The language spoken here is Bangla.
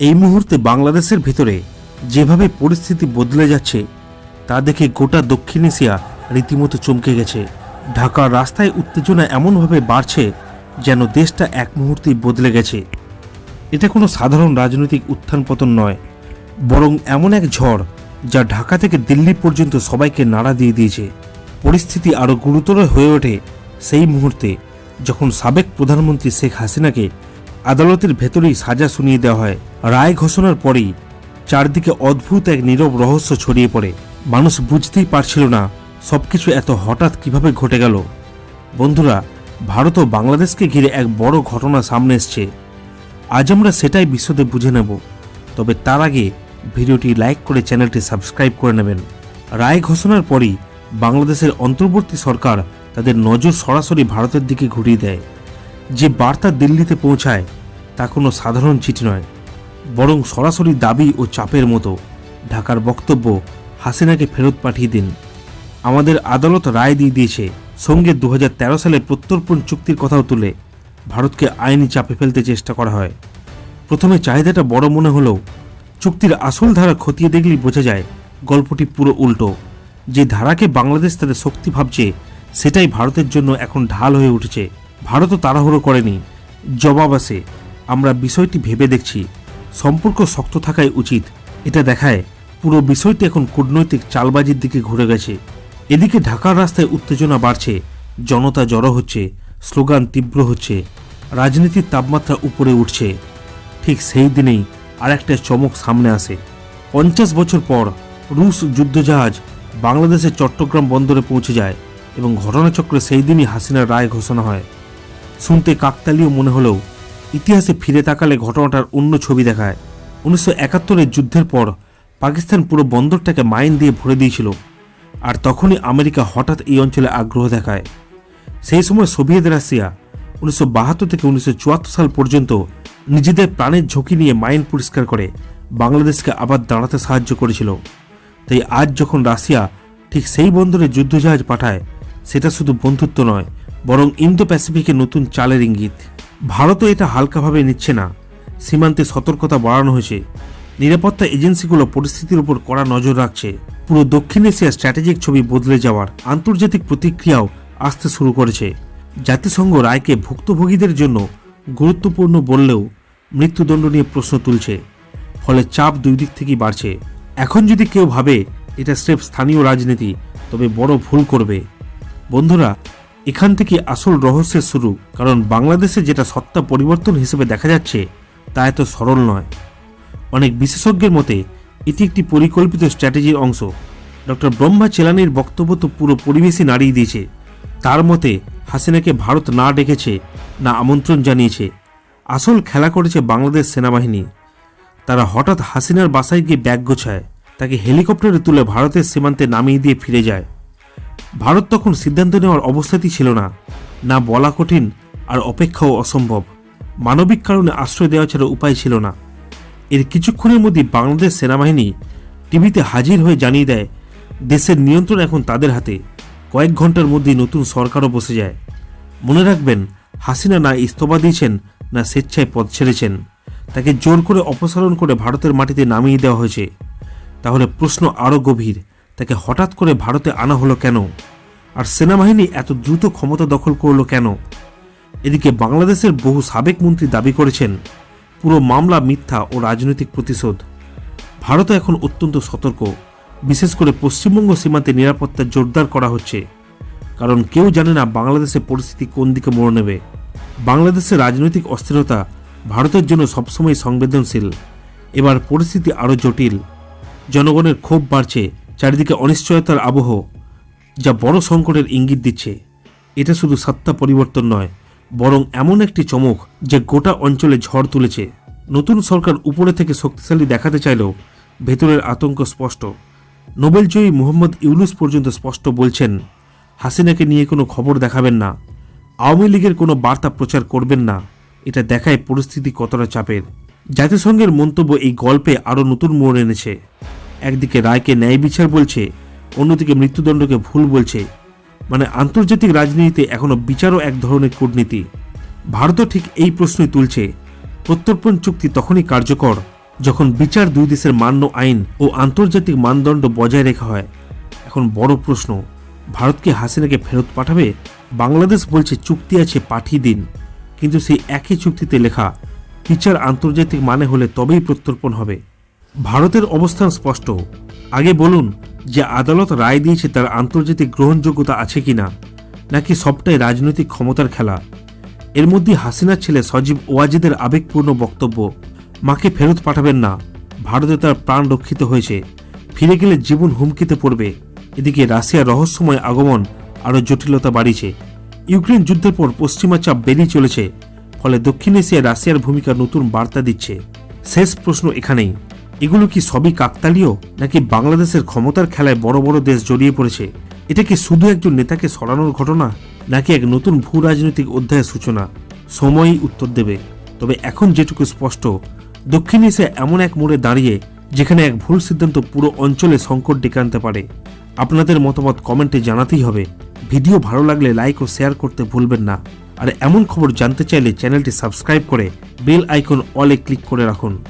এই মুহূর্তে বাংলাদেশের ভিতরে যেভাবে পরিস্থিতি বদলে যাচ্ছে, তা দেখে গোটা দক্ষিণ এশিয়া রীতিমতো চমকে গেছে। ঢাকার রাস্তায় উত্তেজনা এমনভাবে বাড়ছে যেন দেশটা এক মুহূর্তেই বদলে গেছে। এটা কোনো সাধারণ রাজনৈতিক উত্থান পতন নয়, বরং এমন এক ঝড় যা ঢাকা থেকে দিল্লি পর্যন্ত সবাইকে নাড়া দিয়ে দিয়েছে। পরিস্থিতি আরও গুরুতর হয়ে ওঠে সেই মুহূর্তে যখন সাবেক প্রধানমন্ত্রী শেখ হাসিনাকে আদালতের ভেতরেই সাজা শুনিয়ে দেওয়া হয়। রায় ঘোষণার পরেই চারদিকে অদ্ভুত এক নীরব রহস্য ছড়িয়ে পড়ে। মানুষ বুঝতেই পারছিল না সবকিছু এত হঠাৎ কীভাবে ঘটে গেল। বন্ধুরা, ভারত ও বাংলাদেশকে ঘিরে এক বড় ঘটনা সামনে এসছে। আজ আমরা সেটাই বিশদে বুঝে নেব। তবে তার আগে ভিডিওটি লাইক করে চ্যানেলটি সাবস্ক্রাইব করে নেবেন। রায় ঘোষণার পরই বাংলাদেশের অন্তর্বর্তী সরকার তাদের নজর সরাসরি ভারতের দিকে ঘুরিয়ে দেয়। যে বার্তা দিল্লিতে পৌঁছায় তা কোনো সাধারণ চিঠি নয়, বরং সরাসরি দাবি ও চাপের মতো। ঢাকার বক্তব্য হাসিনাকে ফেরত পাঠিয়ে দিন। আমাদের আদালত রায় দিয়ে দিয়েছে, সঙ্গে দু হাজার তেরো সালে প্রত্যর্পণ চুক্তির কথাও তুলে, ভারতকে আইনি চাপে ফেলতে চেষ্টা করা হয়। প্রথমে চাহিদাটা বড় মনে হলেও, চুক্তির আসল ধারা খতিয়ে দেখলেই বোঝা যায়, গল্পটি পুরো উল্টো। যে ধারাকে বাংলাদেশ তাদের শক্তি ভাবছে, সেটাই ভারতের জন্য এখন ঢাল হয়ে উঠেছে। ভারতও তাড়াহুড়ো করেনি। জবাব আসে আমরা বিষয়টি ভেবে দেখছি। সম্পর্ক শক্ত থাকাই উচিত। এটা দেখায়, পুরো বিষয়টি এখন কূটনৈতিক চালবাজির দিকে ঘুরে গেছে। এদিকে ঢাকার রাস্তায় উত্তেজনা বাড়ছে, জনতা জড়ো হচ্ছে, স্লোগান তীব্র হচ্ছে, রাজনীতির তাপমাত্রা উপরে উঠছে। ঠিক সেই দিনেই আরেকটা চমক সামনে আসে। পঞ্চাশ বছর পর রুশ যুদ্ধজাহাজ বাংলাদেশের চট্টগ্রাম বন্দরে পৌঁছে যায় এবং ঘটনাচক্রে সেই দিনই হাসিনার রায় ঘোষণা হয়। শুনতে কাকতালীয় মনে হলেও ইতিহাসে ফিরে তাকালে ঘটনাটার অন্য ছবি দেখায়। উনিশশো একাত্তরের যুদ্ধের পর পাকিস্তান পুরো বন্দরটাকে মাইন দিয়ে ভরে দিয়েছিল। আর তখনই আমেরিকা হঠাৎ এই অঞ্চলে আগ্রহ দেখায়। সেই সময় সোভিয়েত রাশিয়া উনিশশো বাহাত্তর থেকে উনিশশো চুয়াত্তর সাল পর্যন্ত নিজেদের প্রাণের ঝুঁকি নিয়ে মাইন পরিষ্কার করে বাংলাদেশকে আবার দাঁড়াতে সাহায্য করেছিল। তাই আজ যখন রাশিয়া ঠিক সেই বন্দরে যুদ্ধজাহাজ পাঠায়, সেটা শুধু বন্ধুত্ব নয়, বরং ইন্দো প্যাসিফিকে নতুন চালের ইঙ্গিত। ভারতও এটা হালকাভাবে নিচ্ছে না। সীমান্তে সতর্কতা বাড়ানো হয়েছে। নিরাপত্তা এজেন্সিগুলো পরিস্থিতির উপর কড়া নজর রাখছে। পুরো দক্ষিণ এশিয়ার স্ট্র্যাটেজিক ছবি বদলে যাওয়ার আন্তর্জাতিক প্রতিক্রিয়াও আসতে শুরু করেছে। জাতিসংঘ রায়কে ভুক্তভোগীদের জন্য গুরুত্বপূর্ণ বললেও মৃত্যুদণ্ড নিয়ে প্রশ্ন তুলছে। ফলে চাপ দুই দিক থেকেই বাড়ছে। এখন যদি কেউ ভাবে এটা স্রেফ স্থানীয় রাজনীতি, তবে বড় ভুল করবে। বন্ধুরা এখান থেকে আসল রহস্যের শুরু, কারণ বাংলাদেশে যেটা সত্তা পরিবর্তন হিসেবে দেখা যাচ্ছে, তা এত সরল নয়। অনেক বিশেষজ্ঞের মতে, এটি একটি পরিকল্পিত স্ট্র্যাটেজির অংশ। ডক্টর ব্রহ্মা চেলানির বক্তব্য তো পুরো পরিবেশই নাড়িয়ে দিয়েছে। তার মতে, হাসিনাকে ভারত না ডেকেছে, না আমন্ত্রণ জানিয়েছে। আসল খেলা করেছে বাংলাদেশ সেনাবাহিনী। তারা হঠাৎ হাসিনার বাসায় গিয়ে ব্যাগ গোছায়, তাকে হেলিকপ্টারে তুলে ভারতের সীমান্তে নামিয়ে দিয়ে ফিরে যায়। ভারত তখন সিদ্ধান্ত নেওয়ার অবস্থাতেই ছিল না। না বলা কঠিন, আর অপেক্ষাও অসম্ভব। মানবিক কারণে আশ্রয় দেওয়া ছাড়া উপায় ছিল না। এর কিছুক্ষণের মধ্যে বাংলাদেশ সেনাবাহিনী টিভিতে হাজির হয়ে জানিয়ে দেয়, দেশের নিয়ন্ত্রণ এখন তাদের হাতে। কয়েক ঘণ্টার মধ্যেই নতুন সরকারও বসে যায়। মনে রাখবেন, হাসিনা না ইস্তফা দিয়েছেন, না স্বেচ্ছায় পদ ছেড়েছেন। তাকে জোর করে অপসারণ করে ভারতের মাটিতে নামিয়ে দেওয়া হয়েছে। তাহলে প্রশ্ন আরও গভীর তাকে হঠাৎ করে ভারতে আনা হলো কেন? আর সেনাবাহিনী এত দ্রুত ক্ষমতা দখল করল কেন? এদিকে বাংলাদেশের বহু সাবেক মন্ত্রী দাবি করেছেন, পুরো মামলা মিথ্যা ও রাজনৈতিক প্রতিশোধ। ভারত এখন অত্যন্ত সতর্ক, বিশেষ করে পশ্চিমবঙ্গ সীমান্তে নিরাপত্তা জোরদার করা হচ্ছে। কারণ কেউ জানে না বাংলাদেশের পরিস্থিতি কোন দিকে মোড় নেবে। বাংলাদেশের রাজনৈতিক অস্থিরতা ভারতের জন্য সবসময় সংবেদনশীল। এবার পরিস্থিতি আরও জটিল। জনগণের ক্ষোভ বাড়ছে চারিদিকে অনিশ্চয়তার আবহ যা বড় সংকটের ইঙ্গিত দিচ্ছে। এটা শুধু সত্তা পরিবর্তন নয়, বরং এমন একটি চমক যে গোটা অঞ্চলে ঝড় তুলেছে। নতুন সরকার উপরে থেকে শক্তিশালী দেখাতে চাইলেও ভেতরের আতঙ্ক স্পষ্ট। নোবেলজয়ী মোহাম্মদ ইউনুস পর্যন্ত স্পষ্ট বলছেন, হাসিনাকে নিয়ে কোনো খবর দেখাবেন না, আওয়ামী লীগের কোনো বার্তা প্রচার করবেন না, এটা দেখায় পরিস্থিতি কতটা চাপের। জাতিসংঘের মন্তব্য এই গল্পে আরও নতুন মোড় এনেছে। একদিকে রায়কে ন্যায় বিচার বলছে, অন্যদিকে মৃত্যুদণ্ডকে ভুল বলছে। মানে আন্তর্জাতিক রাজনীতিতে এখনও বিচারও এক ধরনের কূটনীতি। ভারতও ঠিক এই প্রশ্নই তুলছে। প্রত্যর্পণ চুক্তি তখনই কার্যকর যখন বিচার দুই দেশের মান্য আইন ও আন্তর্জাতিক মানদণ্ড বজায় রাখা হয়। এখন বড় প্রশ্ন ভারতকে হাসিনাকে ফেরত পাঠাবে? বাংলাদেশ বলছে চুক্তি আছে, পাঠিয়ে দিন। কিন্তু সেই একই চুক্তিতে লেখা, বিচার আন্তর্জাতিক মানে হলে তবেই প্রত্যর্পণ হবে। ভারতের অবস্থান স্পষ্ট। আগে বলুন যে আদালত রায় দিয়েছে তার আন্তর্জাতিক গ্রহণযোগ্যতা আছে কিনা, নাকি সবটাই রাজনৈতিক ক্ষমতার খেলা। এর মধ্যে হাসিনার ছেলে সজীব ওয়াজিদের আবেগপূর্ণ বক্তব্য, মাকে ফেরত পাঠাবেন না, ভারতে তার প্রাণ রক্ষিত হয়েছে, ফিরে গেলে জীবন হুমকিতে পড়বে। এদিকে রাশিয়ার রহস্যময় আগমন আরও জটিলতা বাড়িয়েছে। ইউক্রেন যুদ্ধের পর পশ্চিমা চাপ বেরিয়ে চলেছে, ফলে দক্ষিণ এশিয়ায় রাশিয়ার ভূমিকা নতুন বার্তা দিচ্ছে। শেষ প্রশ্ন এখানেই। এগুলো কি সবই কাকতালীয়, নাকি বাংলাদেশের ক্ষমতার খেলায় বড় বড় দেশ জড়িয়ে পড়েছে? এটা কি শুধু একজন নেতাকে সরানোর ঘটনা, নাকি এক নতুন ভূ রাজনৈতিক অধ্যায়ের সূচনা? সময়ই উত্তর দেবে। তবে এখন যেটুকু স্পষ্ট, দক্ষিণ এশিয়া এমন এক মোড়ে দাঁড়িয়ে, যেখানে এক ভুল সিদ্ধান্ত পুরো অঞ্চলে সংকট ডেকে আনতে পারে। আপনাদের মতামত কমেন্টে জানাতেই হবে। ভিডিও ভালো লাগলে লাইক ও শেয়ার করতে ভুলবেন না। আর এমন খবর জানতে চাইলে চ্যানেলটি সাবস্ক্রাইব করে বেল আইকন অলে ক্লিক করে রাখুন।